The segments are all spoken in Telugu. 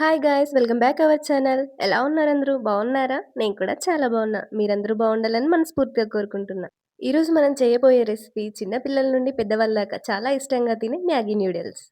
Hi guys welcome back our channel ఎలా ఉన్నారు అందరూ బాగున్నారా? నేను కూడా చాలా బాగున్నా. మీరందరూ బాగుండాలని మనస్ఫూర్తిగా కోరుకుంటున్నా. ఈరోజు మనం చేయబోయే రెసిపీ చిన్న పిల్లల నుండి పెద్దవాళ్ళ దాకా చాలా ఇష్టంగా తినే మ్యాగీ న్యూడిల్స్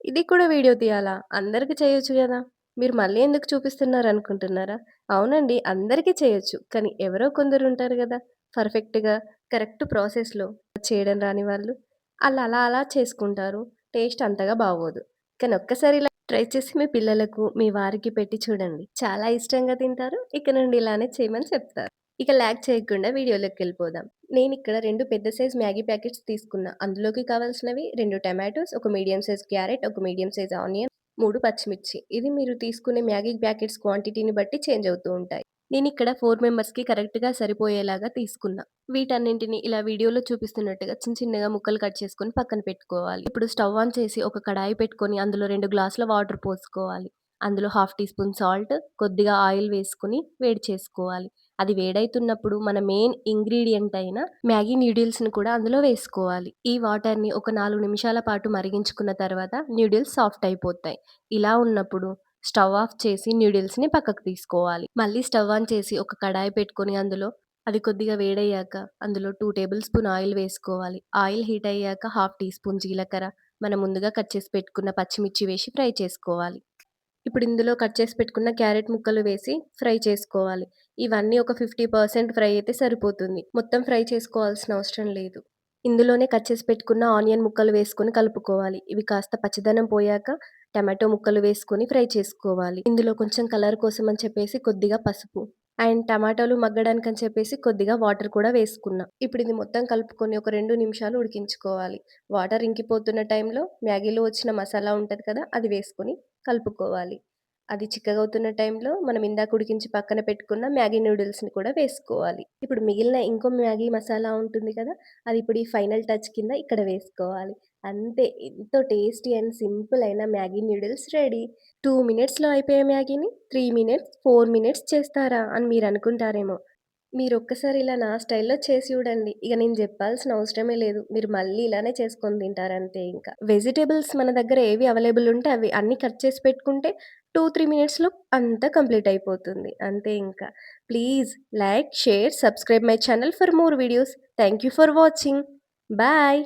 ఇది కూడా వీడియో తీయాలా? అందరికీ చేయొచ్చు కదా? మీరు మళ్ళీ ఎందుకు చూపిస్తున్నారు అనుకుంటున్నారా? అవునండి అందరికీ చేయొచ్చు. కానీ ఎవరో కొందరు ఉంటారు కదా? పర్ఫెక్ట్గా కరెక్ట్ ప్రాసెస్లో చేయడం రాని వాళ్ళు. అలా అలా అలా చేసుకుంటారు. టేస్ట్ అంతగా బాగోదు. కానీ ఒక్కసారి ఇలా ట్రై చేసి మీ పిల్లలకు, మీ వారికి పెట్టి చూడండి. చాలా ఇష్టంగా తింటారు. ఇక నుండి ఇలానే చేయమని చెప్తారు. ఇక ల్యాగ్ చేయకుండా వీడియోలోకి వెళ్ళిపోదాం నేను ఇక్కడ రెండు పెద్ద సైజ్ మ్యాగీ ప్యాకెట్స్ తీసుకున్నా. అందులోకి కావాల్సినవి రెండు టమాటోస్, ఒక మీడియం సైజ్ క్యారెట్, ఒక మీడియం సైజ్ ఆనియన్, మూడు పచ్చిమిర్చి. ఇది మీరు తీసుకునే మ్యాగీ ప్యాకెట్స్ క్వాంటిటీని బట్టి చేంజ్ అవుతూ ఉంటాయి. నేను ఇక్కడ ఫోర్ మెంబర్స్‌కి కరెక్ట్‌గా సరిపోయేలాగా తీసుకున్నా. వీటన్నింటిని ఇలా వీడియోలో చూపిస్తున్నట్టుగా చిన్న చిన్నగా ముక్కలు కట్ చేసుకొని పక్కన పెట్టుకోవాలి. ఇప్పుడు స్టవ్ ఆన్ చేసి ఒక కడాయి పెట్టుకొని అందులో రెండు గ్లాసుల వాటర్ పోసుకోవాలి. అందులో హాఫ్ టీ స్పూన్ సాల్ట్, కొద్దిగా ఆయిల్ వేసుకొని వేడి చేసుకోవాలి. అది వేడైతున్నప్పుడు మన మెయిన్ ఇంగ్రీడియంట్ అయిన మ్యాగీ న్యూడిల్స్‌ని కూడా అందులో వేసుకోవాలి. ఈ వాటర్‌ని ఒక నాలుగు నిమిషాల పాటు మరిగించుకున్న తర్వాత న్యూడిల్స్ సాఫ్ట్ అయిపోతాయి. ఇలా ఉన్నప్పుడు స్టవ్ ఆఫ్ చేసి న్యూడిల్స్‌ని పక్కకు తీసుకోవాలి. మళ్ళీ స్టవ్ ఆన్ చేసి ఒక కడాయి పెట్టుకొని అందులో అది కొద్దిగా వేడయ్యాక అందులో టూ టేబుల్ స్పూన్ ఆయిల్ వేసుకోవాలి. ఆయిల్ హీట్ అయ్యాక హాఫ్ టీ స్పూన్ జీలకర్ర, మనం ముందుగా కట్ చేసి పెట్టుకున్న పచ్చిమిర్చి వేసి ఫ్రై చేసుకోవాలి. ఇప్పుడు ఇందులో కట్ చేసి పెట్టుకున్న క్యారెట్ ముక్కలు వేసి ఫ్రై చేసుకోవాలి. ఇవన్నీ ఒక 50% ఫ్రై అయితే సరిపోతుంది. మొత్తం ఫ్రై చేసుకోవాల్సిన అవసరం లేదు. ఇందులోనే కట్ చేసి పెట్టుకున్న ఆనియన్ ముక్కలు వేసుకొని కలుపుకోవాలి. ఇవి కాస్త పచ్చదనం పోయాక టమాటో ముక్కలు వేసుకొని ఫ్రై చేసుకోవాలి. ఇందులో కొంచెం కలర్ కోసం అని చెప్పేసి కొద్దిగా పసుపు అండ్ టమాటాలు మగ్గడానికి అని చెప్పేసి కొద్దిగా వాటర్ కూడా వేసుకున్నా. ఇప్పుడు ఇది మొత్తం కలుపుకొని ఒక రెండు నిమిషాలు ఉడికించుకోవాలి. వాటర్ ఇంకిపోతున్న టైంలో మ్యాగీలో వచ్చిన మసాలా ఉంటుంది కదా! అది వేసుకొని కలుపుకోవాలి. అది చిక్కగవుతున్న టైంలో మనం ఇందాక ఉడికించి పక్కన పెట్టుకున్న మ్యాగీ నూడిల్స్‌ని కూడా వేసుకోవాలి. ఇప్పుడు మిగిలిన ఇంకో మ్యాగీ మసాలా ఉంటుంది కదా! అది ఇప్పుడు ఈ ఫైనల్ టచ్ కింద ఇక్కడ వేసుకోవాలి. అంతే ఎంతో టేస్టీ అండ్ సింపుల్ అయిన మ్యాగీ నూడిల్స్ రెడీ. టూ మినిట్స్‌లో అయిపోయే మ్యాగీని త్రీ మినిట్స్, ఫోర్ మినిట్స్ చేస్తారా అని మీరు అనుకుంటారేమో. మీరు ఒక్కసారి ఇలా నా స్టైల్‌లో చేసి చూడండి. ఇక నేను చెప్పాల్సిన అవసరమే లేదు. మీరు మళ్ళీ ఇలానే చేసుకొని తింటారంతే ఇంకా. వెజిటేబుల్స్ మన దగ్గర ఏవి అవైలబుల్ ఉంటే అవి అన్నీ కట్ చేసి పెట్టుకుంటే 2, 3 మినిట్స్‌లో అంతా కంప్లీట్ అయిపోతుంది. అంతే ఇంకా. Please like, share, subscribe my channel for more videos. Thank you for watching. Bye.